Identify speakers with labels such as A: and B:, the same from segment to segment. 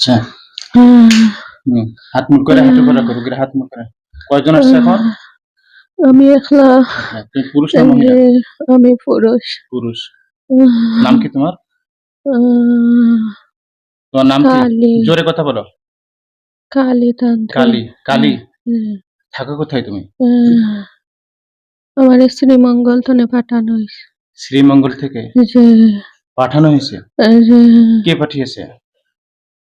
A: আচ্ছা। হাত মুখ করে হাঁটু করে করো হাত মুখ করে। কয়জন আসছে এখন?
B: আমি একলা।
A: আচ্ছা, তুমি পুরুষ না মহিলা?
B: এই যে আমি পুরুষ।
A: পুরুষ। নাম কি তোমার? নাম কি? জোরে কথা বলো।
B: কালী
A: কালী কালী। থাকো কোথায় তুমি?
B: আমার শ্রীমঙ্গল তনে পাঠানো হয়েছে
A: শ্রীমঙ্গল থেকে? পাঠানো হয়েছে কে পাঠিয়েছে?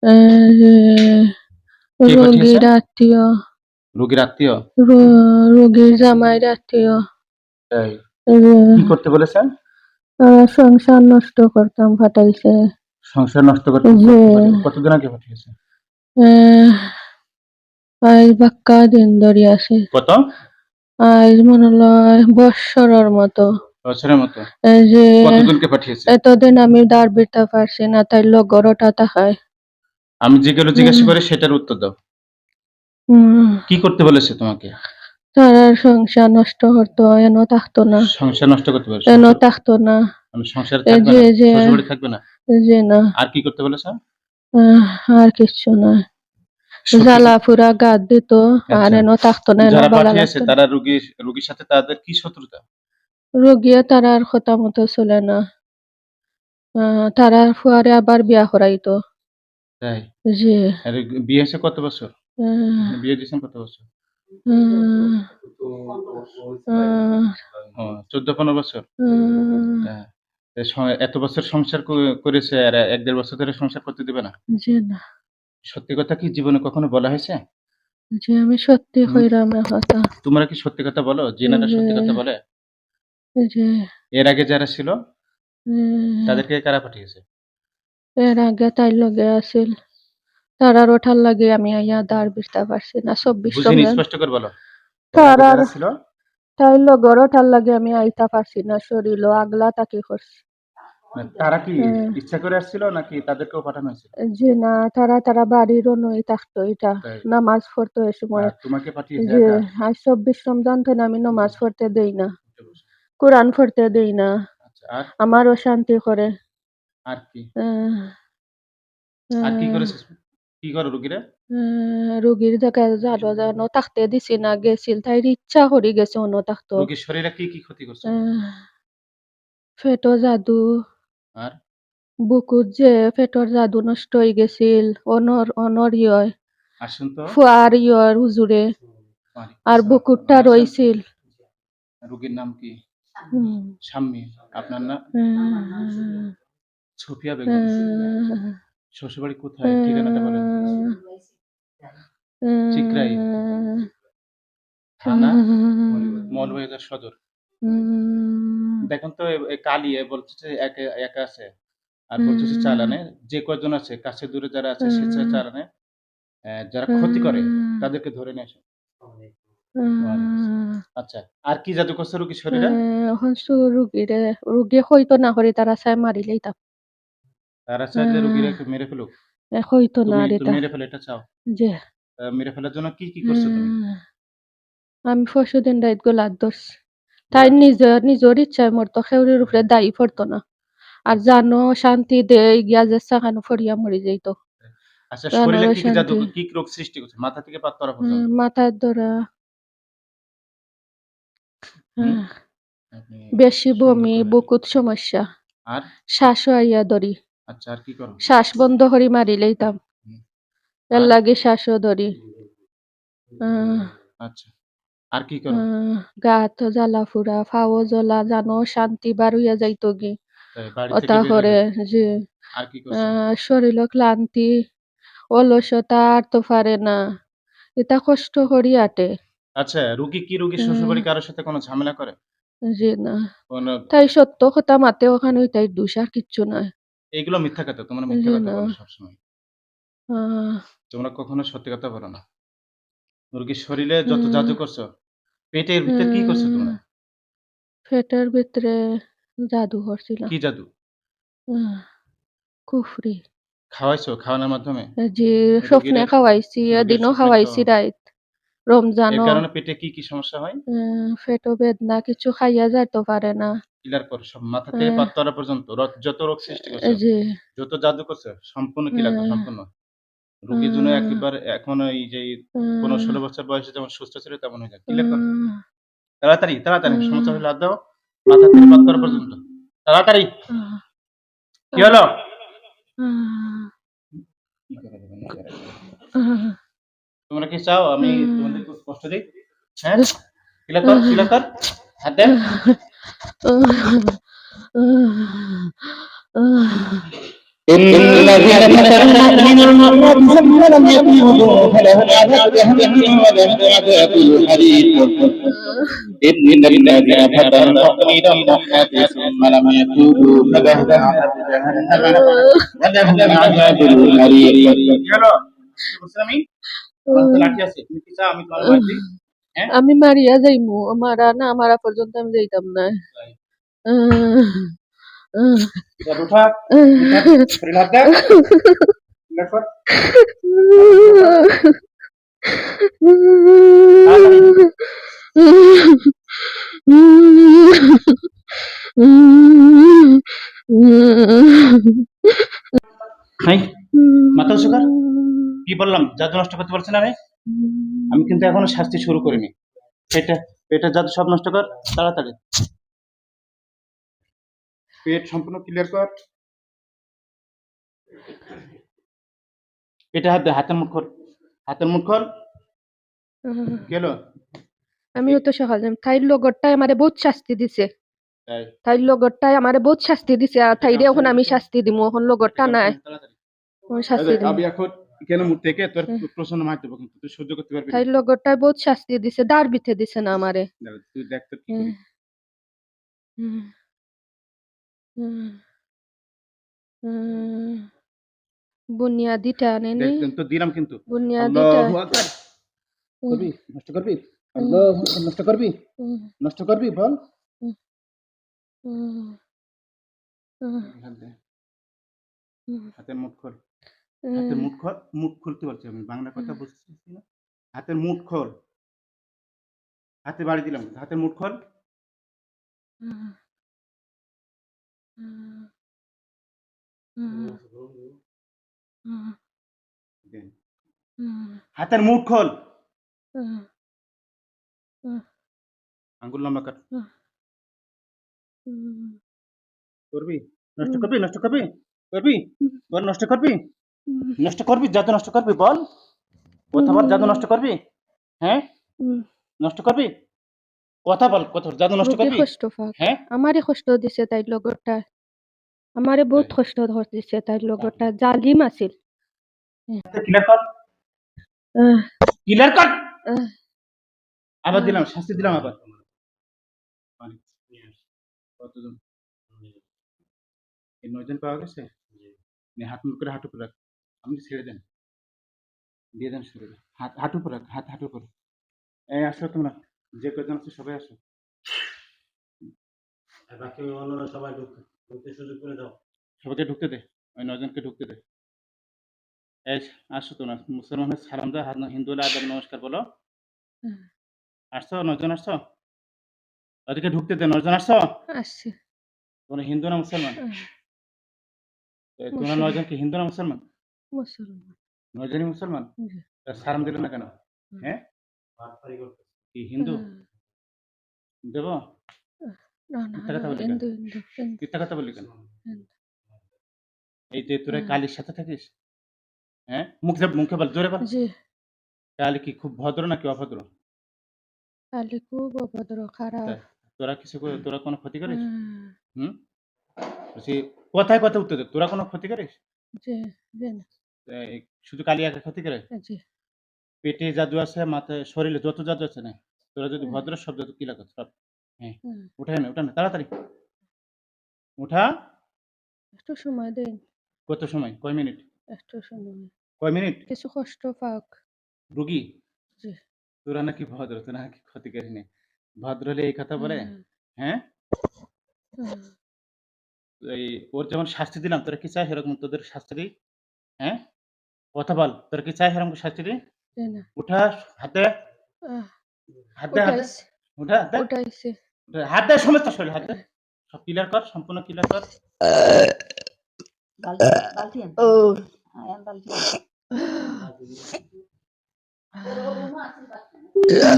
A: কে পাঠিয়েছে?
B: রোগীর আত্মীয়।
A: রোগীর আত্মীয়?
B: রো- রোগীর জামাইয়ের আত্মীয়।
A: তাই কি করতে
B: আহ, সংসার নষ্ট করতাম ফাটাইছে।
A: সংসার নষ্ট করতে
B: যে
A: কতদিন আগে পাঠিয়েছে?
B: আহ, আজ বাক্কা দিন ধরে আছে
A: কত?
B: আজ মনে লয় বৎসরের মতো।
A: বছরের মতো।
B: এই যে
A: কতজনকে পাঠিয়েছে?
B: এতদিন আমি দাঁড় বেটা পারছি না তাই লগরটা তাহায়
A: আমি যেগুলো জিজ্ঞাসা করি সেটার উত্তর দাও। কি করতে বলেছে তোমাকে?
B: তার সংসার নষ্ট হতো এন থাকতো না।
A: সংসার নষ্ট করতে বলেছে?
B: এন থাকতো না।
A: আমি সংসার থাকবে না?
B: যে
A: শ্বশুরবাড়ি থাকবে না?
B: যে না।
A: আর কি করতে বলেছে?
B: আর কিচ্ছু না। জ্বালা ফুরা গাদ দিত আর
A: আচ্ছা।
B: এন থাকতো না এন
A: যারা পাঠিয়েছে তারা রোগী রোগীর সাথে তাদের কি শত্রুতা?
B: রোগিয়া তারা আর কথা মতো চলে না। তারা ফুয়ারে আবার বিয়া করাইতো।
A: তাই?
B: যে
A: আর বিয়ে হয়েছে কত বছর? বিয়ে দিয়েছেন কত বছর? চোদ্দ পনেরো বছর? হ্যাঁ। এত বছর সংসার করেছে আর এক দেড় বছর ধরে সংসার করতে দিবে না? সত্যি কথা কি জীবনে কখনো বলা হয়েছে?
B: যে আমি সত্যি। কথা।
A: তোমরা কি সত্যি কথা বলো? জেনারা সত্যি কথা বলে? এর আগে যারা ছিল তাদেরকে কারা পাঠিয়েছে?
B: এর আগে তাই লগে আছিল। তারার ওঠার লাগে আমি আইয়া দাঁড় বিস্তা পারছি না চব্বিশ
A: বুঝিনি স্পষ্ট করে বলো।
B: তারার
A: যারা ছিল?
B: তাই লগর ওঠার লাগে আমি আইতা পারছি না শরীর আগলা তাকে করছি।
A: মানে তারা কি
B: হুম।
A: ইচ্ছা করে আসছিল নাকি তাদেরকেও পাঠানো হয়েছিল
B: যে না তারা তারা বাড়িরও নই থাকতো এটা।
A: তাই।
B: নামাজ পড়তো এ সময়।
A: আর তোমাকে পাঠিয়েছে
B: যে
A: একা?
B: আজ চব্বিশ রমজান তো আমি নামাজ পড়তে দেই না। কোরআন পড়তে দেই না।
A: আচ্ছা আর?
B: আমারও শান্তি করে।
A: আর কি
B: আহ,
A: আর কি
B: আহ,
A: করেছিস কি করো রুগীরা?
B: আহ, রোগীর দেখা জানো জানো থাকতে দিছি না গেছিল তাই ইচ্ছা করি গেছে অন্য থাকতো
A: রোগীর শরীরে কি কি ক্ষতি করছে?
B: আহ, ফেটো জাদু।
A: আর?
B: বুকুত যে ফেটর জাদু নষ্ট হয়ে গেছিল অনর অনর ইয়
A: আসুন তো।
B: ফুয়ার ইয়র হুজুরে। আর বুকুরটা রইছিল।
A: রোগীর নাম কি?
B: হুম,
A: শাম্মী। আপনার নাম
B: আহ,
A: সুফিয়া বেগম শ্বশুরবাড়ি কোথায়? ঠিকানাটা বলেন চিকরাই থানা? মৌলবাজার সদর। দেখুন তো কালি এ বলতেছে একা একা আছে। আর বলতেছে
B: হুম।
A: চালানে যে কয়জন আছে কাছে দূরে যারা আছে সে চালানে যারা ক্ষতি করে তাদেরকে ধরে নিয়ে আসে। আচ্ছা আর কি জাদু করছে রোগীর শরীরে?
B: এখন রুগীরে রুগী হইতো না করে তারা চাই মারিলেই তাপ
A: তারা চাইলে রোগীরা মেরে ফেলুক।
B: হইতো না আর এটা
A: মেরে ফেলে এটা চাও?
B: যে।
A: মেরে ফেলার জন্য কি কি করছ তুমি?
B: আমি রাত গোলাত ধরছি। তাই নিজের নিজের ইচ্ছায় মরতো খেউরির উপরে দায়ী পড়তো না। আর জানো শান্তি দে গিয়া যে সাকানো ফরিয়া মরি যাইত।
A: আচ্ছা শরীরে কি কি জাদু কি কি রোগ সৃষ্টি করছে? মাথা থেকে পা তরা পর্যন্ত।
B: মাথার
A: হুম।
B: বেশি বমি বুকুত সমস্যা।
A: আর?
B: শ্বাস আইয়া ধরি।
A: আচ্ছা আর কি করো
B: শ্বাস বন্ধ করি মারি লইতাম। এর? লাগে শ্বাসও ধরি।
A: আচ্ছা আর কি করো
B: আহ, গাত জ্বালা ফুরা ফাও জ্বলা জানো শান্তি বার হইয়া যাইতো গি ওটা করে যে শরীর ক্লান্তি অলসতা আর তো পারে না। এটা কষ্ট করি আটে।
A: আচ্ছা রুগী কি রুগী। শ্বশুরবাড়ি কারোর সাথে কোনো ঝামেলা করে?
B: যে না। তাই সত্য কথা মাতে ওখানে তাই দোষ আর কিচ্ছু নাই
A: এইগুলো মিথ্যা কথা তোমরা মিথ্যা কথা বলো সবসময়। তোমরা কখনো সত্যি কথা বলো না। রুগীর শরীরে যত জাদু করছ পেটের ভিতরে কি করছ তোমরা?
B: পেটের ভিতরে জাদু করছিলাম
A: কি জাদু?
B: কুফরি।
A: খাওয়াইছো খাওয়ানোর মাধ্যমে?
B: যে
A: রোগীরা-
B: স্বপ্নে খাওয়াইছি এদিনও খাওয়াইছি রমজানও।
A: এর কারণে পেটে কি কি সমস্যা হয়?
B: পেটও বেদনা কিছু খাইয়া যাইতে পারে না।
A: ক্লিয়ার করো সব মাথা থেকে
B: হুম।
A: পাতলা পর্যন্ত র- যত রোগ সৃষ্টি করছে যত জাদু করছে সম্পূর্ণ ক্লিয়ার করো
B: হুম।
A: সম্পূর্ণ। রোগীর জন্য। একেবারে এখন এই যে পনেরো ষোলো বছর বয়সে যেমন সুস্থ ছিল তেমন হয়ে যায়। ক্লিয়ার কর? তাড়াতাড়ি তাড়াতাড়ি সমস্যা হলে দাও মাথা থেকে বাদ করা পর্যন্ত। তাড়াতাড়ি। কি হলো? তোমরা কি চাও? আমি তোমাদের কষ্ট দিই। হ্যাঁ? ক্লিয়ার কর ক্লিয়ার কর। হাত দেন
C: إن الذين تولوا من المؤمنين ولم يقيموا فلهم عذاب جهنم ولهم عذاب الحريق إن الذين فتنوا قليلا محات ثم لم يتوبوا فلهم عذاب جهنم ولهم عذاب الحريق
A: আমি হ্যাঁ?
B: আমি মারিয়া যাইমু মারা না মারা পর্যন্ত আমি যাইতাম না।
A: মাথা কি বললাম? জাদু নষ্ট করতে পারছি না আমি আমি কিন্তু এখনও শাস্তি শুরু করিনি। পেটে পেটে জাদু সব নষ্ট কর তাড়াতাড়ি পেট সম্পূর্ণ ক্লিয়ার কর। পেটে হাত দে হাতের মুখ খোল। হাতের মুখ খোল। গেল।
B: আমিও তো সকাল যাম তাইর লগরটাই আমারে বহুত শাস্তি দিছে।
A: তাই।
B: লগরটাই আমারে বহুত শাস্তি দিছে আর তাইরে এখন আমি শাস্তি দিমু এখন লগরটা নাই। শাস্তি দিমু।
A: আমি এখন কেন মুখ থেকে তোর। প্রশ্ন কিন্তু তুই সহ্য করতে পারবি না।
B: তাইর বহুত শাস্তি দিছে দাঁড় বিতে দিছে না আমারে।
A: তুই দেখ তোর কি।
B: বুনিয়াদিটা
A: তো দিলাম কিন্তু।
B: বুনিয়াদিটা
A: করবি? নষ্ট করবি? আল্লাহ নষ্ট করবি? নষ্ট করবি? বল। হাত দে।
B: হুম,
A: হাতের মুঠ খোল মুঠ খুলতে পারছি আমি বাংলা কথা বুঝতেছি না। হাতের মুঠ খোল হাতে বাড়ি দিলাম হাতের মুঠ খোল হাতের মুঠ খোল আঙ্গুল লম্বা কাট। করবি? নষ্ট করবি? নষ্ট করবি? করবি। নষ্ট করবি? নষ্ট করবি? জাদু নষ্ট করবি? বল। কথা বল জাদু নষ্ট করবি? হ্যাঁ? নষ্ট করবি? কথা বল কথা জাদু নষ্ট করবি?
B: কষ্ট
A: হ্যাঁ?
B: আমারে কষ্ট দিছে তাইর লগরটা। আমারে বহুত কষ্ট দিছে তাইর লগরটা। জালিম আছিল।
A: ক্লিয়ার কর ক্লিয়ার কর আবার দিলাম শাস্তি দিলাম আবার। কতজন? এই নয়জন পাওয়া গেছে? হাত মুখ করে হাঁটু করে রাখ আপনি ছেড়ে দেন। দিয়ে দেন ছেড়ে দেন। হাত হাঁটু করে হাত হাঁটু করে এই আসো তোমরা। যে কজন আছে সবাই আসো।
D: বাকি অন্যরা সবাই ঢুকতে ঢুকতে সুযোগ করে দাও।
A: সবাইকে ঢুকতে দে। ওই নজনকে ঢুকতে দে। এই আসো তোমরা। মুসলমানের সালাম দাও। হাত হিন্দু হলে আদাব নমস্কার বলো।
B: হুম।
A: আসছো? নজন আসছো? ওদেরকে ঢুকতে দে। নজন আসছো?
B: আসছে।
A: তোমরা হিন্দু না মুসলমান? তোমরা। নয়জন কি হিন্দু না মুসলমান?
B: মুসলমান।
A: নয়জনই মুসলমান? সালাম দিলে না কেন? হ্যাঁ? কি হিন্দু? দেব? মিথ্যা কথা বলি কেন?
B: হিন্দু হিন্দু হিন্দু।
A: মিথ্যা কথা বলি কেন?
B: হিন্দু।
A: এই যে তোরা কালীর সাথে থাকিস? হ্যাঁ? মুখে মুখে বল জোরে বল। কালী কি খুব ভদ্র নাকি অভদ্র?
B: কালি খুব অভদ্র খারাপ।
A: তোরা কিছু তোরা কোনো ক্ষতি করিস?
B: হুম,
A: কথায় কথা উত্তর দে তোরা কোনো ক্ষতি করিস? এই শুধু কালী একা ক্ষতি করে?
B: জি।
A: পেটে জাদু আছে মাথায় শরীরে যত জাদু আছে না তোরা যদি ভদ্র সব জাদু কি লাগে সব।
B: হুম,
A: উঠে না উঠে না তাড়াতাড়ি। উঠা।
B: একটু সময় দেন।
A: কত সময়? কয় মিনিট?
B: একটু সময়।
A: কয় মিনিট?
B: কিছু কষ্ট পাক।
A: রুগী?
B: জি।
A: তোরা নাকি ভদ্র তোরা নাকি ক্ষতি করিনি ভদ্র হলে এই কথা বলে? হ্যাঁ? এই ওর যেমন শাস্তি দিলাম তোরা কি চাই সেরকম তোদের শাস্তি দিই? হ্যাঁ? কথা বল তোরা কি চাই সেরকম শাস্তি
B: না,
A: উঠা হাতে? হাত হাতে? উঠা হাত?
B: উঠাইছে।
A: উঠা, হাত সমস্ত শরীর হাত? সব ক্লিয়ার কর সম্পূর্ণ ক্লিয়ার কর।
E: বালতি।
B: ও।
E: হ্যাঁ, বালতি।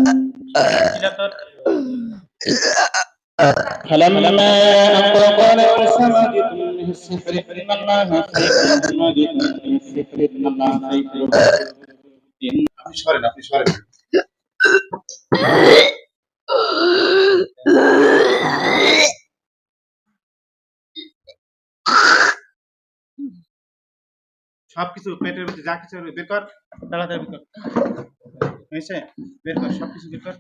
E: আন।
A: কিরা।
C: فلما ألقى قال موسى ما جئتم به السحر إن الله خير ما جئتم به السحر إن الله خير
A: আপনি সরেন আপনি সরেন সবকিছু পেটের মধ্যে যা কিছু বের কর তাড়াতাড়ি বের কর হয়েছে বের কর সবকিছু বের কর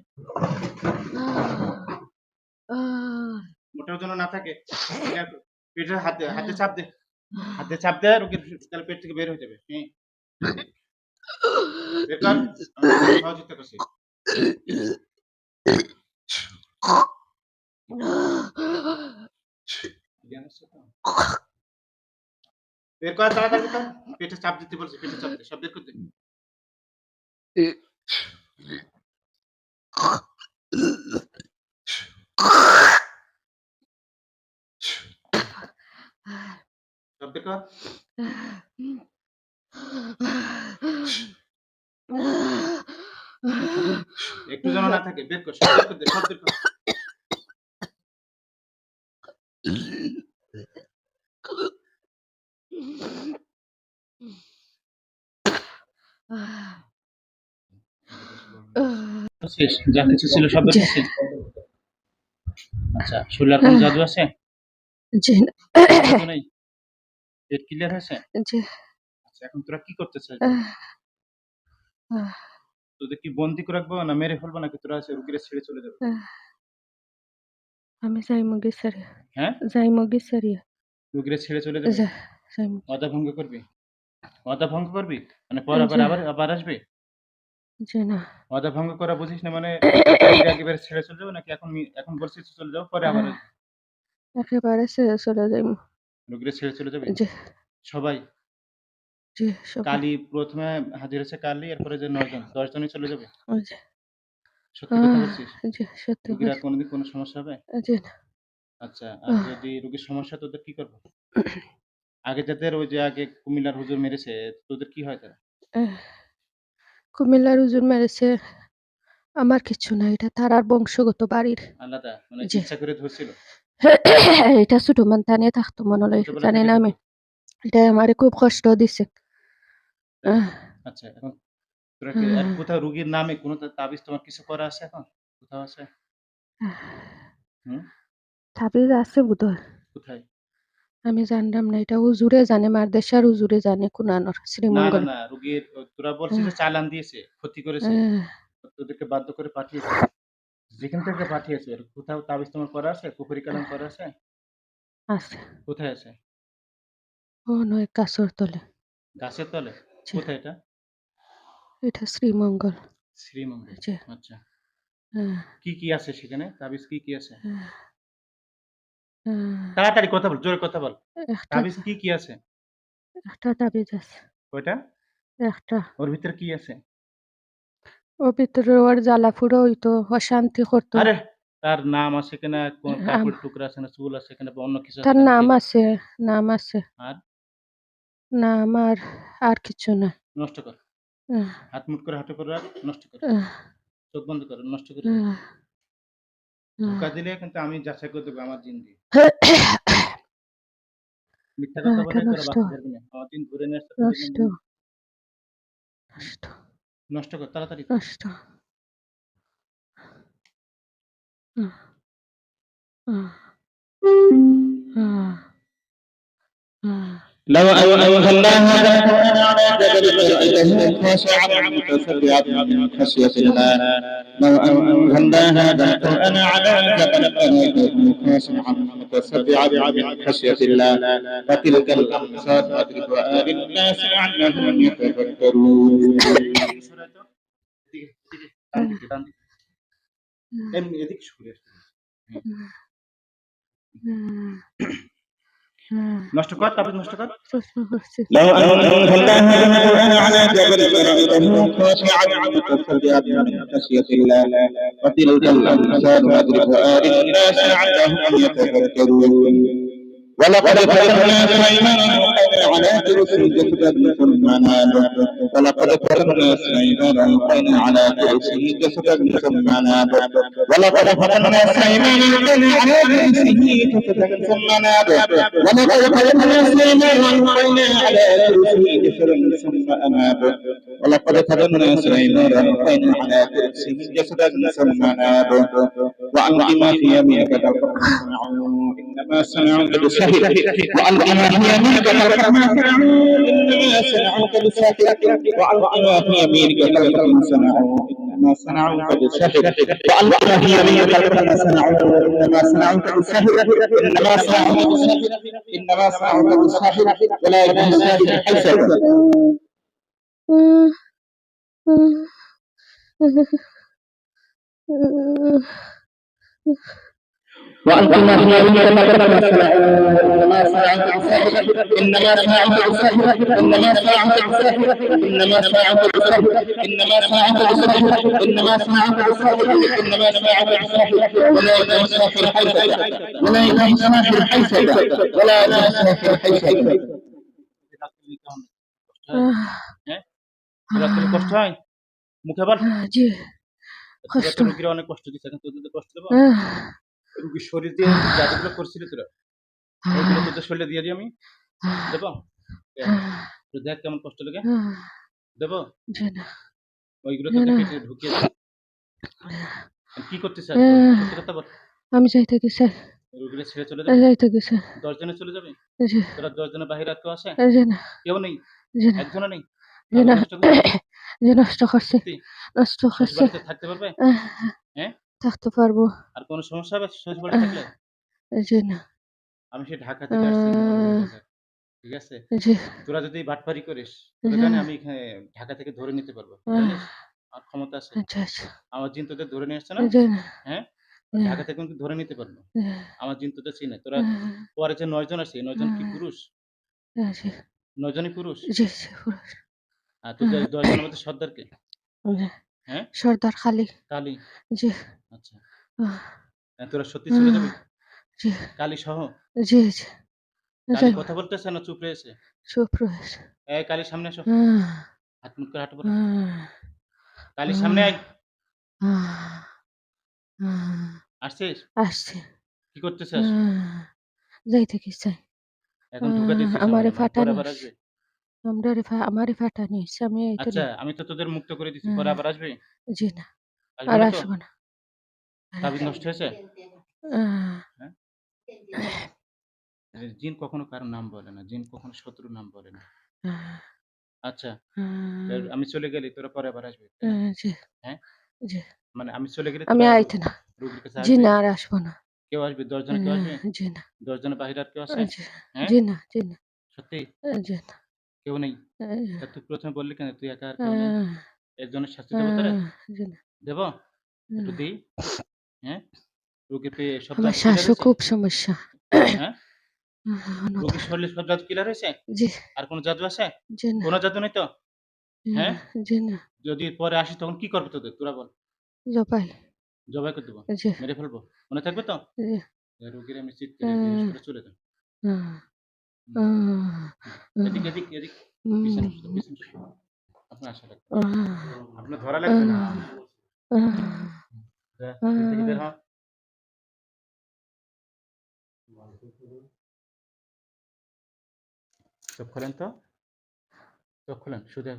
A: মোটার জন্য না থাকে পেটের হাতে হাতে চাপ দে হাতে চাপ দে রোগীর তাহলে পেট থেকে বের হয়ে যাবে হ্যাঁ বের সহযোগিতা করছি? বের কর তাড়াতাড়ি পেটে চাপ দিতে বলছি পেটে চাপ দে সব বের করতে কর একটু যেন না থাকে বের কর কর শেষ যা কিছু ছিল সব আচ্ছা শরীরে আর কোনো জাদু আছে?
B: জি না,
A: পেট ক্লিয়ার হয়েছে?
B: জি।
A: আচ্ছা এখন তোরা কি করতে তোদের কি বন্দি করে রাখব না মেরে ফেলব নাকি তোরা আছে রুগীরা ছেড়ে চলে যাবে।
B: আমি যাইমু গেছারি
A: হ্যাঁ?
B: যাইমু গেছারি
A: রুগীরা ছেড়ে চলে যাবে? অদা ভঙ্গ করবি? অদা ভঙ্গ করবি? মানে পর আবার আবার আবার আসবে?
B: জি না।
A: অদা ভঙ্গ করা বুঝিস না মানে এর আগে ছেড়ে চলে যাবে নাকি এখন মি- এখন বলছিস চলে যাও পরে আবার আসবে?
B: একেবারে ছেড়ে চলে যাইমু
A: রুগীরা ছেড়ে চলে যাবে?
B: জি।
A: সবাই?
B: জি সবাই।
A: কালি প্রথমে হাজির হচ্ছে কালি এরপরে যে নয়জন দশজনই চলে যাবে?
B: ওই যে,
A: সত্যি কথা
B: আহ,
A: বলছিস?
B: জি সত্যি
A: রুগীরা
B: বলছি।
A: কোনোদিন কোনো সমস্যা হবে?
B: জি না।
A: আচ্ছা আর
B: আহ।
A: যদি রুগীর সমস্যা তোদের কি করব? আগে যাদের ওই যে আগে কুমিল্লার হুজুর মেরেছে তোদের কি হয় তারা?
B: আহ, কুমিল্লার হুজুর মেরেছে। আমার কিছু না এটা তারার বংশগত বাড়ির।
A: আলাদা মানে
B: জি।
A: ইচ্ছা করে ধরছিল?
B: এটা ছোট মান টানিয়ে থাকতো মনে হয়
A: ছোটবেলা
B: জানি
A: থেকে
B: না আমি এটা আমার খুব কষ্ট দিছে। আহ,
A: আচ্ছা এখন তোরা কি আর। কোথাও রুগীর নামে কোনো তা- তাবিজ তোমার কিছু করা আছে এখন? কোথাও আছে? হুম?
B: তাবিজ আছে বোধহয়।
A: কোথায়?
B: আমি জানলাম না এটা হুজুরে জানে মারদেশার হুজুরে জানে কুনানোর
A: না না
B: শ্রীমঙ্গল।
A: না রুগীর তোরা বলছিস যে চালান দিয়েছে ক্ষতি করেছে
B: আহ,
A: তোদেরকে বাধ্য করে পাঠিয়েছে। যেখান থেকে পাঠিয়েছে আর কোথাও তাবিজ তোমার করা আছে পুকুরি কালাম করা আছে?
B: আছে।
A: কোথায় আছে?
B: ও নয় কাছর তলে।
A: গাছের তলে?
B: জি।
A: কোথায় এটা?
B: এটা শ্রীমঙ্গল।
A: শ্রীমঙ্গল
B: জি।
A: আচ্ছা।
B: আহ,
A: কি কি আছে সেখানে? তাবিজ কি কি আছে?
B: আহ,
A: তাড়াতাড়ি কথা বল জোরে কথা বল।
B: একটা
A: তাবিজ কি কি আছে?
B: একটা তাবিজ আছে।
A: ওইটা
B: একটা।
A: ওর ভিতরে কি আছে?
B: ও ভিতরে ওর জ্বালা ফুড়ো হইতো অশান্তি করতো।
A: আরে তার নাম আছে কিনা কোন কাপড় টুকরা আছে না চুল আছে কিনা বা অন্য কিছু আছে
B: তার নাম আছে নাম আছে।
A: আর?
B: নাম আর আর কিছু না।
A: নষ্ট কর। হাত মুট করে হাঁটু করে রাখ নষ্ট কর। চোখ বন্ধ কর নষ্ট করে। ধোকা দিলে কিন্তু আমি যাচাই করে দেবো আমার জিন্দি মিথ্যা কথা
B: হ্যাঁ,
A: বলে তোরা
B: নষ্ট।
A: বাঁচতে পারবি না। আমার দিন ধরে নিয়ে আসতে
B: নষ্ট। নষ্ট।
A: নষ্ট কর তাড়াতাড়ি
B: নষ্ট। আহ, আহ, আহ, আহ।
C: لو أنزلنا هذا القرآن على جبل لرأيته خاشعا متصدعا من خشية الله لو أنزلنا هذا القرآن على جبل لرأيته خاشعا متصدعا من خشية الله فتلك الأمثال نضربها للناس لعلهم يتفكرون
A: এদিকে সরে نشط طب
B: نشط كات
C: لو أنزلنا هذا القرآن على جبل لرأيته خاشعا متصدعا من خشية الله وتلك الأمثال نضرب آل الناس لعلهم يتفكرون ولقد تركنا سليمان على كرسي جسدا ثم ناله ولقد تركنا سليمان القينا على كرسي جسدا ثم ناله ولقد تركنا سليمان القينا على كرسي جسدا ثم ناله ولقد تركنا سليمان القينا على كرسي جسدا ثم أناب ولقد تركنا سليمان القينا على كرسي جسدا ثم ناله وأن ما في يمينك تلقى إنما صنعوا قد سهل وأن ما في يمينك تلقى ما صنعوا إنما صنعوا قد سهل وأن ما في يمينك تلقى ما صنعوا ما صنعوا قد سهل وأن ما في يمينك تلقى ما صنعوا إنما صنعوا إنما صنعوا إنما صنعوا ولا يكون Mm-hmm. ما في يمينك تلقف ما صنعوا إنما صنعوا بالسهل إنما صنعوا بالسهل إنما صنعوا بالسهل إنما صنعوا بالسهل إنما صنعوا بالسهل إنما صنعوا بالسهل إنما صنعوا بالسهل ولا يتوسع في الحيثة ولا يتوسع في الحيثة ولا يتوسع في الحيثة
A: রাত্রে কষ্ট হয় মুখে বল
B: জি
A: তোরা
B: কষ্ট।
A: তো অনেক কষ্ট দিচ্ছে এখন তোদের কষ্ট দেবো।
B: আহ,
A: শরীর দিয়ে যাগুলো করছিলি তোরা ওইগুলো তোদের শরীরে দিয়ে দিই আমি। দেবো? তো দেখ কেমন কষ্ট লাগে। দেবো? ওইগুলো তোদের পেটে ঢুকিয়ে কি
B: আহ,
A: সত্যি কথা বল।
B: আমি গেছে
A: রুগীরা ছেড়ে চলে যাবে?
B: যাইতে গেছে
A: দশ জনে চলে যাবে? তোরা দশ জনের বাহিরে আর কেউ আসে কেউ নেই। একজনও নেই?
B: যে নষ্ট করছে নষ্ট করছে।
A: থাকতে পারবে? হ্যাঁ?
B: থাকতে পারব।
A: আর কোনো সমস্যা হবে শ্বশুর বাড়ি থাকলে?
B: জি না।
A: আমি সেই ঢাকা থেকে আসছি ঠিক আছে? তোরা যদি বাটপারি করিস তোরা
B: হ্যাঁ।
A: আমি ঢাকা থেকে ধরে নিতে পারব? আর ক্ষমতা আছে।
B: আচ্ছা আচ্ছা।
A: আমার জিন তোদের ধরে নিয়ে আসছে না? হ্যাঁ? ঢাকা থেকে কিন্তু ধরে নিতে পারব। আমার জিন তোদের চিনে। তোরা পরে যে নয়জন আছে নয়জন কি। পুরুষ? নয়জনই পুরুষ। মধ্যে
B: জি।
A: হ্যাঁ?
B: সর্দার খালি।
A: কালী?
B: জি।
A: আচ্ছা। তোরা সত্যি চলে যাবি?
B: জি।
A: কালী সহ?
B: জি জি।
A: কালী কথা বলতেছে না চুপ রয়েছে? এই কালী সামনে আসো। হাত মুখ করে হাঁটো কালী সামনে আয়। আসছিস?
B: আসছে।
A: কি করতেছিস?
B: আহ, যাইতে কি চাই
A: এখন ঢুকা
B: আমারে
A: আমারে,
B: ফাটানো
A: আবার আসবে
B: আমরা আমারে ফাটা আমি
A: আচ্ছা আমি তো তোদের মুক্ত করে দিচ্ছি পরে আবার আসবে?
B: জি না আর
A: না
B: আসব না।
A: তাবিজ নষ্ট হয়েছে? জিন কখনো কারও নাম বলে না জিন কখনো শত্রুর নাম বলে না। আচ্ছা আমি চলে গেলে তোরা পরে আবার আসবে
B: জি
A: হ্যাঁ?
B: জি।
A: মানে আমি চলে গেলে
B: আমি আইতে না। জি না আর আসব না।
A: কেউ আসবে? দশ জন কেউ আসবে?
B: জি না।
A: দশ জনের বাহিরে আর কেউ আসে
B: জি
A: হ্যাঁ?
B: না জি না।
A: সত্যি?
B: জি না।
A: কেউ নেই। তুই প্রথমে বললি কেন? তুই একা আর কেউ নেই? এর জন্য শাস্তি দেবো তোরা? দেব? একটু দিই? হ্যাঁ? রোগীর পেয়ে সব
B: আমার শ্বাসও খুব সমস্যা।
A: হ্যাঁ? রোগীর শরীরে সব জাদু ক্লিয়ার হয়েছে
B: জি।
A: আর কোনো জাদু আছে? কোনো জাদু নেই তো? হ্যাঁ?
B: জি না।
A: যদি পরে আসি তখন কি করবে তোদের? তোরা বল।
B: জপাই
A: জবাই করে দেবো। মেরে ফেলব। মনে থাকবে তো? রোগীর আমি চিৎ করে
B: আহ,
A: বেহুশ চলে যাও
B: আহ, আহ,
A: এদিক এদিক এদিক।
B: উম,
A: পিছনে বসো, পিছনে। আপনার আশা লাগবে।
B: আহ,
A: আপনার ধরা লাগবে না।
B: আহ,
A: যা, এদিক থেকে বের হ। চোখ খোলেন তো? চোখ খোলেন সোজা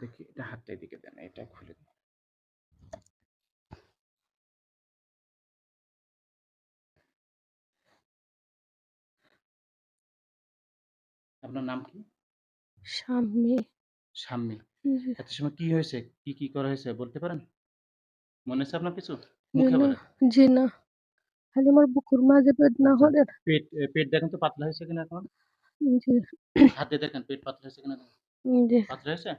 A: দেখি এটা হাতটা এদিকে দেন এটা খুলে দিন। আপনার নাম কি?
B: স্বামী
A: সাম্মি এত সময় কি হয়েছে? কি কি করা হয়েছে? বলতে পারেন? মনে আছে আপনার কিছু? মুখে বলেন।
B: জি না। খালি আমার বুকুর মাঝে পেট
A: না
B: হলে
A: পেট পেট দেখেন তো পাতলা হয়েছে কিনা এখন?
B: জি।
A: হাতে দেখেন পেট পাতলা হয়েছে কিনা
B: জি।
A: পাতলা হয়েছে।